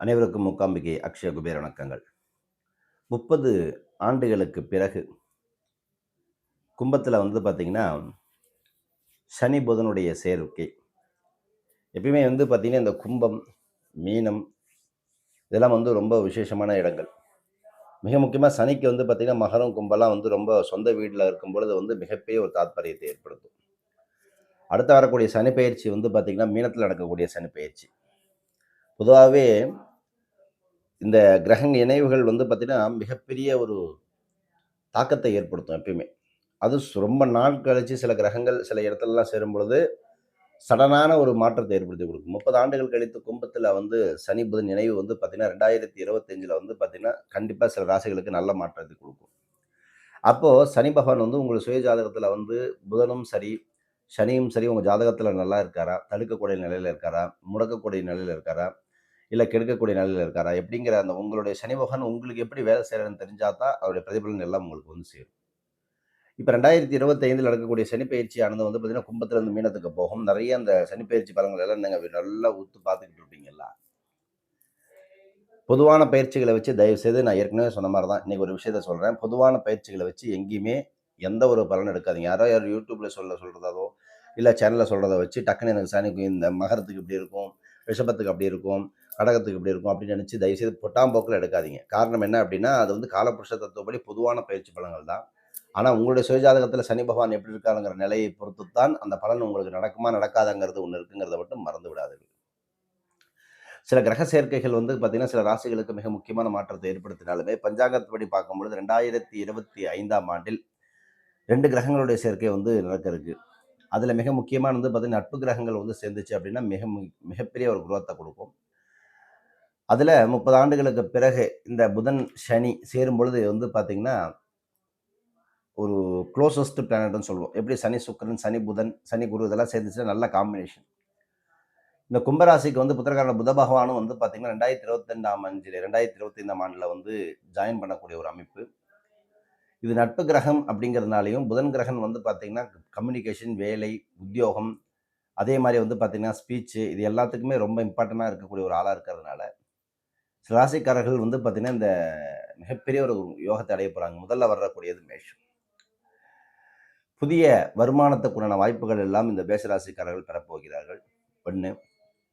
அனைவருக்கும் மூக்காம்பிகை அக்ஷய குபேர வணக்கங்கள். முப்பது ஆண்டுகளுக்கு பிறகு கும்பத்தில் வந்து பார்த்திங்கன்னா சனி புதனுடைய சேர்க்கை. எப்பயுமே வந்து பார்த்திங்கன்னா இந்த கும்பம் மீனம் இதெல்லாம் வந்து ரொம்ப விசேஷமான இடங்கள். மிக முக்கியமாக சனிக்கு வந்து பார்த்திங்கன்னா மகரம் கும்பலாம் வந்து ரொம்ப சொந்த வீட்டில் இருக்கும் பொழுது வந்து மிகப்பெரிய ஒரு தாத்பரியத்தை ஏற்படுத்தும். அடுத்து வரக்கூடிய சனி பயிற்சி வந்து பார்த்திங்கன்னா மீனத்தில் நடக்கக்கூடிய சனி பயிற்சி. பொதுவாகவே இந்த கிரக இணைவுகள் வந்து பார்த்திங்கன்னா மிகப்பெரிய ஒரு தாக்கத்தை ஏற்படுத்தும் எப்பயுமே. அது ரொம்ப நாள் கழித்து சில கிரகங்கள் சில இடத்துலலாம் சேரும் பொழுது சடனான ஒரு மாற்றத்தை ஏற்படுத்தி கொடுக்கும். முப்பது ஆண்டுகள் கழித்து கும்பத்தில் வந்து சனி புதன் நினைவு வந்து பார்த்திங்கன்னா ரெண்டாயிரத்தி இருபத்தஞ்சில் வந்து பார்த்திங்கன்னா கண்டிப்பாக சில ராசிகளுக்கு நல்ல மாற்றத்தை கொடுக்கும். அப்போது சனி பகவான் வந்து உங்கள் சுய ஜாதகத்தில் வந்து புதனும் சரி சனியும் சரி உங்கள் ஜாதகத்தில் நல்லா இருக்காரா? தடுக்கக்கூடிய நிலையில் இருக்காரா? முடக்கக்கூடிய நிலையில் இருக்காரா? இல்லை கெடுக்கக்கூடிய நிலையில் இருக்காரா? எப்படிங்கிற அந்த உங்களுடைய சனி பகவான் உங்களுக்கு எப்படி வேலை செய்கிறன்னு தெரிஞ்சால் தான் அவருடைய பிரதிபலன் எல்லாம் உங்களுக்கு வந்து சேரும். இப்போ ரெண்டாயிரத்தி இருபத்தைந்தில் நடக்கக்கூடிய சனி பயிற்சியானது வந்து பார்த்தீங்கன்னா கும்பத்துலேருந்து மீனத்துக்கு போகும். நிறைய அந்த சனிப்பயிற்சி பலங்கள் எல்லாம் நீங்கள் நல்லா ஊத்து பார்த்துக்கிட்டு இருப்பீங்களா பொதுவான பயிற்சிகளை வச்சு தயவு செய்து நான் ஏற்கனவே சொன்ன மாதிரி தான் இன்றைக்கி ஒரு விஷயத்த சொல்கிறேன் பொதுவான பயிற்சிகளை வச்சு எங்கேயுமே எந்த ஒரு பலன் எடுக்காதீங்க. யாரோ யார் யூடியூப்பில் சொல்ல சொல்கிறதோ இல்லை சேனலில் சொல்கிறத வச்சு டக்குன்னு எனக்கு சனிக்கு இந்த மகரத்துக்கு இப்படி இருக்கும் ரிஷபத்துக்கு அப்படி இருக்கும். கடகத்துக்கு இப்படி இருக்கும் அப்படின்னு நினச்சி தயவுசெய்து பொட்டாம்போக்கில் எடுக்காதீங்க. காரணம் என்ன அப்படின்னா அது வந்து காலபுருஷ தத்துவப்படி பொதுவான பயிற்சி பலன்கள் தான். ஆனால் உங்களுடைய சுயஜாதகத்தில் சனி பகவான் எப்படி இருக்காருங்கிற நிலையை பொறுத்து தான் அந்த பலன் உங்களுக்கு நடக்குமா நடக்காதங்கிறது ஒன்று இருக்குங்கிறத மட்டும் மறந்து விடாதீர்கள். சில கிரக சேர்க்கைகள் வந்து பார்த்தீங்கன்னா சில ராசிகளுக்கு மிக முக்கியமான மாற்றத்தை ஏற்படுத்தினாலுமே பஞ்சாங்கத்துப்படி பார்க்கும்பொழுது ரெண்டாயிரத்தி இருபத்தி ஐந்தாம் ஆண்டில் ரெண்டு கிரகங்களுடைய சேர்க்கை வந்து நடக்க அதில் மிக முக்கியமானது பார்த்தீங்கன்னா நட்பு கிரகங்கள் வந்து சேர்ந்துச்சு அப்படின்னா மிக மு- மிகப்பெரிய ஒரு குரோத்தை கொடுக்கும். அதில் முப்பது ஆண்டுகளுக்கு பிறகு இந்த புதன் சனி சேரும் பொழுது வந்து பார்த்தீங்கன்னா ஒரு க்ளோசஸ்ட் பிளானட்னு சொல்லுவோம். எப்படி சனி சுக்கிரன் சனி புதன் சனி குரு இதெல்லாம் சேர்ந்துச்சுன்னா நல்ல காம்பினேஷன் இந்த கும்பராசிக்கு வந்து புத்திரக்காரன புத பகவானும் வந்து பார்த்தீங்கன்னா ரெண்டாயிரத்தி இருபத்தெண்டாம் அஞ்சில் ரெண்டாயிரத்தி இருபத்தி ஐந்தாம் ஆண்டில் வந்து ஜாயின் பண்ணக்கூடிய ஒரு அமைப்பு. இது நட்பு கிரகம் அப்படிங்கிறதுனாலையும் புதன் கிரகம் வந்து பார்த்திங்கன்னா கம்யூனிகேஷன் வேலை உத்தியோகம் அதே மாதிரி வந்து பார்த்திங்கன்னா ஸ்பீச்சு இது எல்லாத்துக்குமே ரொம்ப இம்பார்ட்டண்ட்டாக இருக்கக்கூடிய ஒரு ஆளாக இருக்கிறதுனால சில ராசிக்காரர்கள் வந்து பார்த்தீங்கன்னா இந்த மிகப்பெரிய ஒரு யோகத்தை அடைய போகிறாங்க முதல்ல வரக்கூடியது மேஷம். புதிய வருமானத்துக்குண்டான வாய்ப்புகள் எல்லாம் இந்த மேஷராசிக்காரர்கள் பெறப்போகிறார்கள். ஒன்று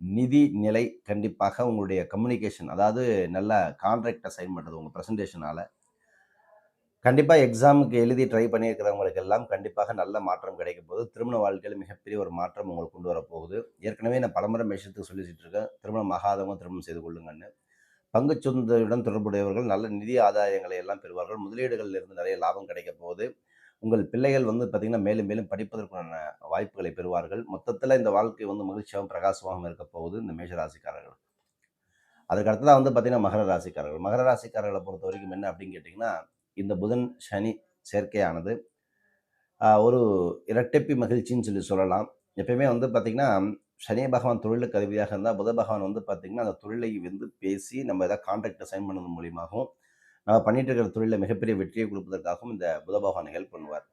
நிதி நிலை கண்டிப்பாக உங்களுடைய கம்யூனிகேஷன் அதாவது நல்ல கான்ட்ராக்டை சைன் பண்ணுறது உங்கள் ப்ரெசன்டேஷனால் கண்டிப்பாக எக்ஸாமுக்கு எழுதி ட்ரை பண்ணியிருக்கிறவங்களுக்கு எல்லாம் கண்டிப்பாக நல்ல மாற்றம் கிடைக்கும் போது திருமண வாழ்க்கையில் மிகப்பெரிய ஒரு மாற்றம் உங்களுக்கு கொண்டு வரப்போகுது ஏற்கனவே நான் பலமுறை மேஷத்துக்கு சொல்லிட்டு இருக்கேன். திருமணம் ஆகாதவங்க திருமணம் செய்து கொள்ளுங்கன்னு. பங்குச் சந்தையுடன் தொடர்புடையவர்கள் நல்ல நிதி ஆதாயங்களை எல்லாம் பெறுவார்கள். முதலீடுகளில் இருந்து நிறைய லாபம் கிடைக்க போகுது. உங்கள் பிள்ளைகள் வந்து பார்த்திங்கன்னா மேலும் மேலும் படிப்பதற்கான வாய்ப்புகளை பெறுவார்கள். மொத்தத்தில் இந்த வாழ்க்கை வந்து மகிழ்ச்சியாகவும் பிரகாசமாகவும் இருக்க போகுது இந்த மேஷராசிக்காரர்கள் அதுக்கு அடுத்ததாக வந்து பார்த்திங்கன்னா மகர ராசிக்காரர்கள். மகர ராசிக்காரர்களை பொறுத்த வரைக்கும் என்ன அப்படின்னு கேட்டிங்கன்னா இந்த புதன் சனி சேர்க்கையானது. ஒரு இரட்டிப்பி மகிழ்ச்சின்னு சொல்லி சொல்லலாம். எப்பயுமே வந்து பார்த்திங்கன்னா சனி பகவான் தொழிலுக்கு அதிபதியாக இருந்தால் புத பகவான் வந்து பார்த்திங்கன்னா அந்த தொழிலை வந்து பேசி நம்ம எதாவது கான்ட்ராக்டை சைன் பண்ணது மூலியமாகவும் நம்ம பண்ணிட்டு இருக்கிற தொழிலில் மிகப்பெரிய வெற்றியை கொடுப்பதற்காகவும் இந்த புத பகவான் ஹெல்ப் பண்ணுவார்.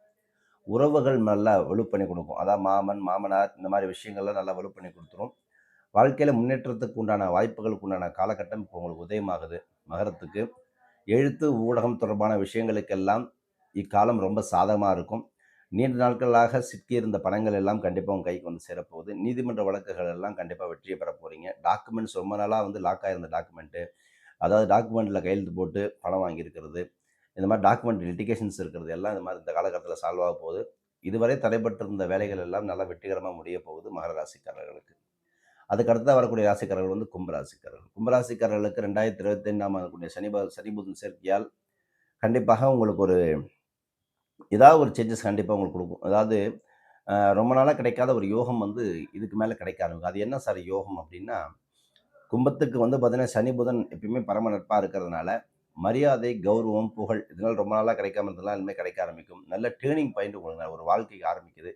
உறவுகள் நல்லா வலு பண்ணி கொடுக்கும். அதான் மாமன் மாமனார் இந்த மாதிரி விஷயங்கள்லாம் நல்லா வலு பண்ணி கொடுத்துரும். வாழ்க்கையில் முன்னேற்றத்துக்கு உண்டான வாய்ப்புகளுக்கு உண்டான காலகட்டம் இப்போ உங்களுக்கு உதயமாகுது. மகரத்துக்கு எழுத்து ஊடகம் தொடர்பான விஷயங்களுக்கெல்லாம் இக்காலம் ரொம்ப சாதகமாக இருக்கும். நீண்ட நாட்களாக சிக்கியிருந்த பணங்கள் எல்லாம் கண்டிப்பாக உங்கள் கைக்கு வந்து சேரப்போகுது. நீதிமன்ற வழக்குகள் எல்லாம் கண்டிப்பாக வெற்றியை பெற போகிறீங்க டாக்குமெண்ட்ஸ் ரொம்ப நாளாக வந்து லாக் ஆகிருந்த டாக்குமெண்ட்டு அதாவது டாக்குமெண்ட்டில் கையெழுத்து போட்டு பணம் வாங்கியிருக்கிறது இந்த மாதிரி டாக்குமெண்ட் லிட்டிகேஷன்ஸ் இருக்கிறது எல்லாம் இந்த மாதிரி இந்த காலகட்டத்தில் சால்வ் ஆக போகுது. இதுவரை தடைபட்டிருந்த வேலைகள் எல்லாம் நல்லா வெற்றிகரமாக முடிய போகுது மகர ராசிக்காரர்களுக்கு. அதுக்கடுத்து வரக்கூடிய ராசிக்காரர்கள் வந்து கும்பராசிக்காரர்கள். கும்பராசிக்காரர்களுக்கு ரெண்டாயிரத்தி இருபத்தைந்தாம் ஆகக்கூடிய சனி சனி புதன் சேர்க்கையால் கண்டிப்பாக உங்களுக்கு ஒரு ஏதாவது ஒரு சேஞ்சஸ் கண்டிப்பாக உங்களுக்கு கொடுக்கும். அதாவது ரொம்ப நாளாக கிடைக்காத ஒரு யோகம் வந்து இதுக்கு மேலே கிடைக்க ஆரம்பிக்கும். அது என்ன சார் யோகம் அப்படின்னா கும்பத்துக்கு வந்து பார்த்தீங்கன்னா சனி புதன் எப்பயுமே பரம நட்பாக இருக்கிறதுனால மரியாதை கௌரவம் புகழ் இதனால் ரொம்ப நாளாக கிடைக்காம இருந்ததுலாம் இனிமேல் கிடைக்க ஆரம்பிக்கும். நல்ல டேர்னிங் பாயிண்ட் உங்களுக்கு ஒரு வாழ்க்கைக்கு ஆரம்பிக்குது.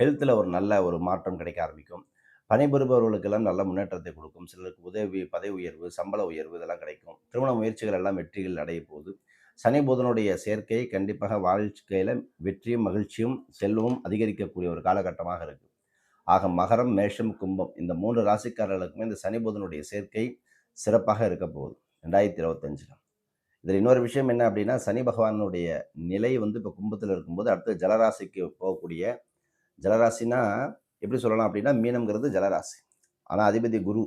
ஹெல்த்தில் ஒரு நல்ல ஒரு மாற்றம் கிடைக்க ஆரம்பிக்கும். பணிபுரிபவர்களுக்கெல்லாம் நல்ல முன்னேற்றத்தை கொடுக்கும். சிலருக்கு உதவி பதவி உயர்வு சம்பள உயர்வு இதெல்லாம் கிடைக்கும். திருமண முயற்சிகள் எல்லாம் வெற்றிகள் அடைய போகுது. சனி புதனுடைய சேர்க்கை கண்டிப்பாக வாழ்க்கையில் வெற்றியும் மகிழ்ச்சியும் செல்வமும் அதிகரிக்கக்கூடிய ஒரு காலகட்டமாக இருக்குது ஆக மகரம் மேஷம் கும்பம் இந்த மூன்று ராசிக்காரர்களுக்குமே இந்த சனி புதனுடைய சேர்க்கை சிறப்பாக இருக்க போகுது. ரெண்டாயிரத்தி இருபத்தஞ்சில். இதில் இன்னொரு விஷயம் என்ன அப்படின்னா சனி பகவானுடைய நிலை வந்து இப்போ கும்பத்தில் இருக்கும்போது அடுத்து ஜலராசிக்கு போகக்கூடிய ஜலராசினா எப்படி சொல்லலாம் அப்படின்னா மீனம்ங்கிறது ஜலராசி. ஆனால் அதிபதி குரு.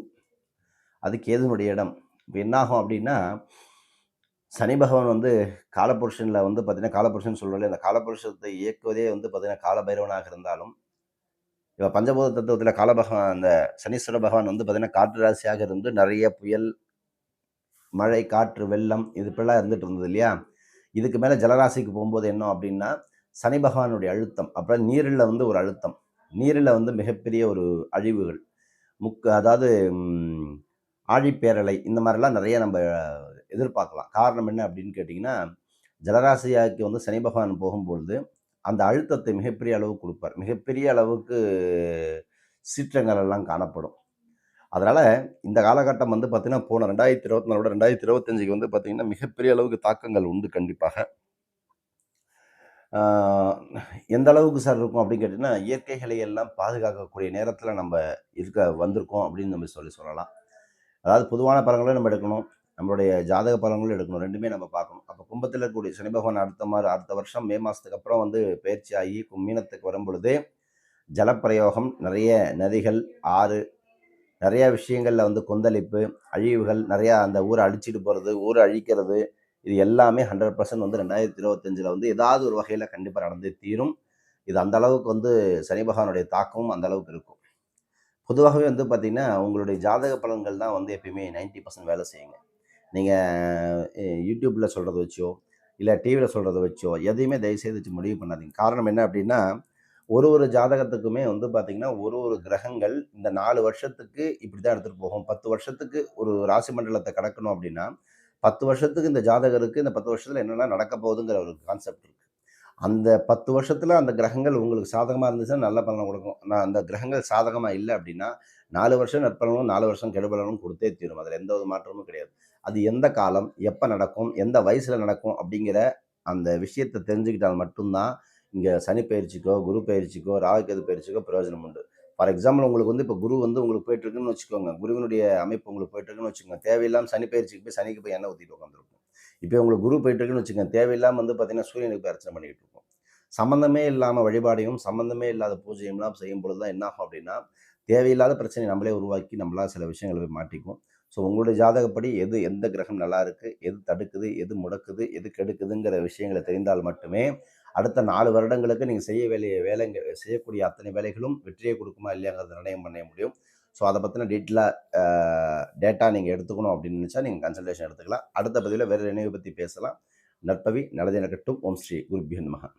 அது கேதுனுடைய இடம். இப்போ என்னாகும் அப்படின்னா சனி பகவான் வந்து காலபுருஷனில் வந்து பார்த்தீங்கன்னா காலபுருஷன் சொல்கிறோம் அந்த காலபுருஷத்தை இயக்குவதே வந்து பார்த்தீங்கன்னா காலபைரவனாக இருந்தாலும் இப்போ பஞ்சபூத தத்துவத்தில் காலபகவான் அந்த சனீஸ்வர பகவான் வந்து பார்த்தீங்கன்னா காற்று ராசியாக இருந்து நிறைய புயல் மழை காற்று வெள்ளம் இது இப்படிலாம் இருந்துட்டு இருந்தது இல்லையா? இதுக்கு மேலே ஜலராசிக்கு போகும்போது என்ன அப்படின்னா சனி பகவானுடைய அழுத்தம் அப்புறம் நீரில் வந்து ஒரு அழுத்தம் நீரில் வந்து மிகப்பெரிய ஒரு அழிவுகள் முக்கு அதாவது ஆழிப்பேரலை இந்த மாதிரிலாம் நிறைய நம்ம எதிர்பார்க்கலாம். காரணம் என்ன அப்படின்னு கேட்டிங்கன்னா ஜலராசியாக்கு வந்து சனி பகவான் போகும்பொழுது அந்த அழுத்தத்தை மிகப்பெரிய அளவுக்கு கொடுப்பார். மிகப்பெரிய அளவுக்கு சீற்றங்கள் எல்லாம் காணப்படும். அதனால் இந்த காலகட்டம் வந்து பார்த்திங்கன்னா போன ரெண்டாயிரத்தி இருபத்தி நாலோட ரெண்டாயிரத்தி இருபத்தஞ்சுக்கு வந்து பார்த்திங்கன்னா மிகப்பெரிய அளவுக்கு தாக்கங்கள் உண்டு கண்டிப்பாக. எந்த அளவுக்கு சார் இருக்கும் அப்படின்னு கேட்டிங்கன்னா இயற்கைகளை எல்லாம் பாதுகாக்கக்கூடிய நேரத்தில் நம்ம இருக்க வந்திருக்கோம் அப்படின்னு நம்ம சொல்லி சொல்லலாம். அதாவது பொதுவான பலன்களை நம்ம எடுக்கணும். நம்மளுடைய ஜாதக பலன்களும் எடுக்கணும். ரெண்டுமே நம்ம பார்க்கணும். அப்போ கும்பத்தில் இருக்கக்கூடிய சனி பகவான் அடுத்த மாதிரி அடுத்த வருஷம் மே மாதத்துக்கு அப்புறம் வந்து பயிற்சி ஆகி கு- மீனத்துக்கு வரும் பொழுது ஜலப்பிரயோகம் நிறைய நதிகள் ஆறு நிறைய விஷயங்களில் வந்து கொந்தளிப்பு அழிவுகள் நிறையா அந்த ஊரை அழிச்சிட்டு போகிறது ஊரை அழிக்கிறது இது எல்லாமே ஹண்ட்ரட் பர்சன்ட் வந்து ரெண்டாயிரத்தி இருபத்தஞ்சில் வந்து ஏதாவது ஒரு வகையில் கண்டிப்பாக நடந்தே தீரும். இது அந்த அளவுக்கு வந்து சனி பகவானுடைய தாக்கமும் அந்த அளவுக்கு இருக்கும். பொதுவாகவே வந்து பார்த்திங்கன்னா உங்களுடைய ஜாதக பலன்கள் தான் வந்து எப்பயுமே 90% பர்சன்ட் வேலை செய்யுங்க. நீங்கள் யூடியூப்பில் சொல்கிறத வச்சோ இல்லை டிவியில் சொல்கிறத வச்சோ எதையுமே தயவுசெய்து வச்சு முடிவு பண்ணாதீங்க. காரணம் என்ன அப்படின்னா ஒரு ஒரு ஜாதகத்துக்குமே வந்து பார்த்திங்கன்னா ஒரு ஒரு கிரகங்கள் இந்த நாலு வருஷத்துக்கு இப்படி தான் எடுத்துகிட்டு போகும். பத்து வருஷத்துக்கு ஒரு ராசி மண்டலத்தை கடக்கணும் அப்படின்னா பத்து வருஷத்துக்கு இந்த ஜாதகருக்கு இந்த பத்து வருஷத்தில் என்னென்ன நடக்க போகுதுங்கிற ஒரு கான்செப்ட் இருக்குது அந்த பத்து வருஷத்தில் அந்த கிரகங்கள் உங்களுக்கு சாதகமாக இருந்துச்சுன்னா நல்ல பலனை கொடுக்கும். நான் அந்த கிரகங்கள் சாதகமாக இல்லை அப்படின்னா நாலு வருஷம் நற்பலனும் நாலு வருஷம் கெடுபலனும் கொடுத்தே தீரும். அதில் எந்த ஒரு மாற்றமும் கிடையாது. அது எந்த காலம் எப்போ நடக்கும் எந்த வயசில் நடக்கும் அப்படிங்கிற அந்த விஷயத்தை தெரிஞ்சுக்கிட்டால் மட்டும்தான் இங்கே சனி பயிற்சிக்கோ குரு பயிற்சிக்கோ ராகுக்கேது பயிற்சிக்கோ பிரயோஜனம் உண்டு. ஃபார் எக்ஸாம்பிள் உங்களுக்கு வந்து இப்போ குரு வந்து உங்களுக்கு போயிட்டுருக்குன்னு வச்சுக்கோங்க. குருவினுடைய அமைப்பு உங்களுக்கு போயிட்டுருக்குன்னு வச்சுக்கோங்க. தேவையில்லாமல் சனி பயிற்சிக்கு போய் சனிக்கு போய் எண்ணெய் ஊற்றிட்டு உட்காந்துருக்கும் இப்போ உங்களுக்கு குரு போயிட்டுருக்குன்னு வச்சுக்கோங்க. தேவையில்லாமல் வந்து பார்த்தீங்கன்னா சூரியனுக்கு போய் அர்ச்சனை பண்ணிக்கிட்டு இருக்கும் சம்மந்தமே இல்லாமல் வழிபாடையும் சம்மந்தமே இல்லாத பூஜையும்லாம் செய்யும் பொழுது தான் என்ன ஆகும் அப்படின்னா தேவையில்லாத பிரச்சனை நம்மளே உருவாக்கி நம்மளால் சில விஷயங்களை போய் மாட்டிக்கும் ஸோ உங்களுடைய ஜாதகப்படி எது எந்த கிரகம் நல்லா இருக்குது எது தடுக்குது எது முடக்குது எது கெடுக்குதுங்கிற விஷயங்களை தெரிந்தால் மட்டுமே அடுத்த நாலு வருடங்களுக்கு நீங்கள் செய்ய வேலையை வேலைங்க செய்யக்கூடிய அத்தனை வேலைகளும் வெற்றியை கொடுக்குமா இல்லையாங்கிறத நிர்ணயம் பண்ண முடியும். ஸோ அதை பற்றின டீட்டெயிலாக டேட்டா நீங்கள் எடுத்துக்கணும் அப்படின்னு நினச்சா நீங்கள் கன்சல்டேஷன் எடுத்துக்கலாம். அடுத்த பதிவில் வேறு நினைவு பற்றி பேசலாம். நற்பவி நல்லது நடக்கட்டும். ஓம் ஸ்ரீ குருபியன் மகன்